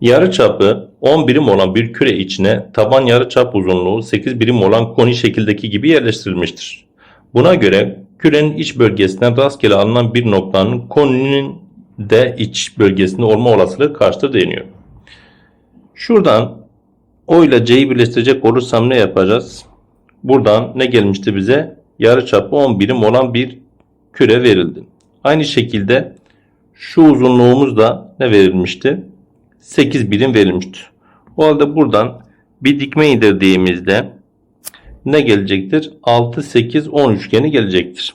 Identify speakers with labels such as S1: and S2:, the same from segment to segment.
S1: Yarıçapı 10 birim olan bir küre içine taban yarıçap uzunluğu 8 birim olan koni şekildeki gibi yerleştirilmiştir. Buna göre kürenin iç bölgesinden rastgele alınan bir noktanın koninin de iç bölgesinde olma olasılığı kaçtır deniyor. Şuradan O ile C'yi birleştirecek olursam ne yapacağız? Buradan ne gelmişti bize? Yarıçapı 10 birim olan bir küre verildi. Aynı şekilde şu uzunluğumuz da ne verilmişti? 8 birim verilmiştir. O halde buradan bir dikme indirdiğimizde ne gelecektir? 6, 8, 10 üçgeni gelecektir.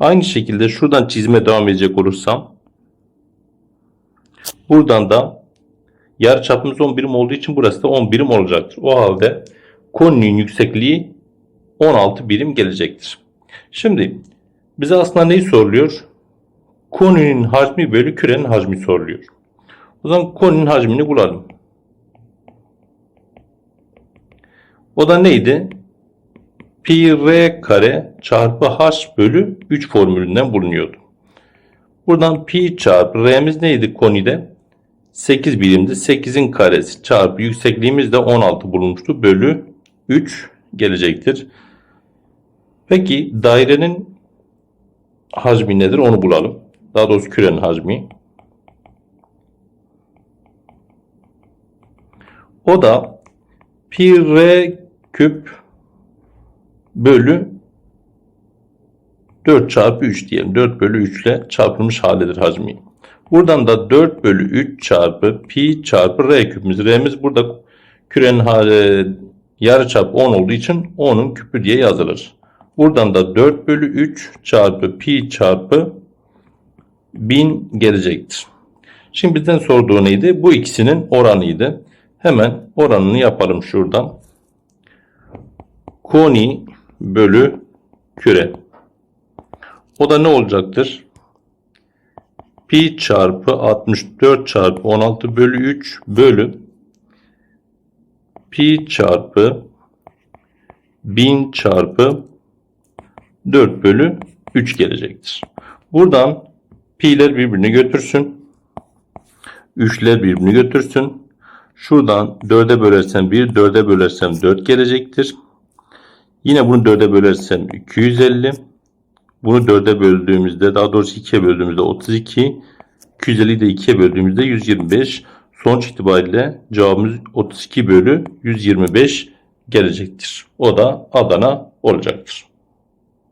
S1: Aynı şekilde şuradan çizime devam edecek olursam buradan da yarıçapımız 10 birim olduğu için burası da 10 birim olacaktır. O halde koninin yüksekliği 16 birim gelecektir. Şimdi bize aslında neyi soruluyor? Koninin hacmi bölü kürenin hacmi soruluyor. O zaman koninin hacmini bulalım. O da neydi? Pi r kare çarpı h bölü 3 formülünden bulunuyordu. Buradan pi çarpı r'miz neydi konide? 8 birimdi. 8'in karesi çarpı yüksekliğimiz de 16 bulunmuştu. Bölü 3 gelecektir. Peki dairenin hacmi nedir? Onu bulalım. Daha doğrusu kürenin hacmi. O da pi r küp bölü 4 çarpı 3 diyelim. 4 bölü 3 ile çarpılmış halidir hacmi. Buradan da 4 bölü 3 çarpı pi çarpı r küpümüz. R'miz burada kürenin hali, yarıçap 10 olduğu için 10'un küpü diye yazılır. Buradan da 4 bölü 3 çarpı pi çarpı 1000 gelecektir. Şimdi bizden sorduğu neydi? Bu ikisinin oranıydı. Hemen oranını yapalım şuradan. Koni bölü küre. O da ne olacaktır? Pi çarpı 64 çarpı 16 bölü 3 bölü pi çarpı 1000 çarpı 4 bölü 3 gelecektir. Buradan pi'ler birbirini götürsün. 3'ler birbirini götürsün. Şuradan 4'e bölersem 1, 4'e bölersem 4 gelecektir. Yine bunu 4'e bölersem 250. Bunu 4'e böldüğümüzde daha doğrusu 2'ye böldüğümüzde 32. 250'yi de 2'ye böldüğümüzde 125. Sonuç itibariyle cevabımız 32 bölü 125 gelecektir. O da Adana olacaktır.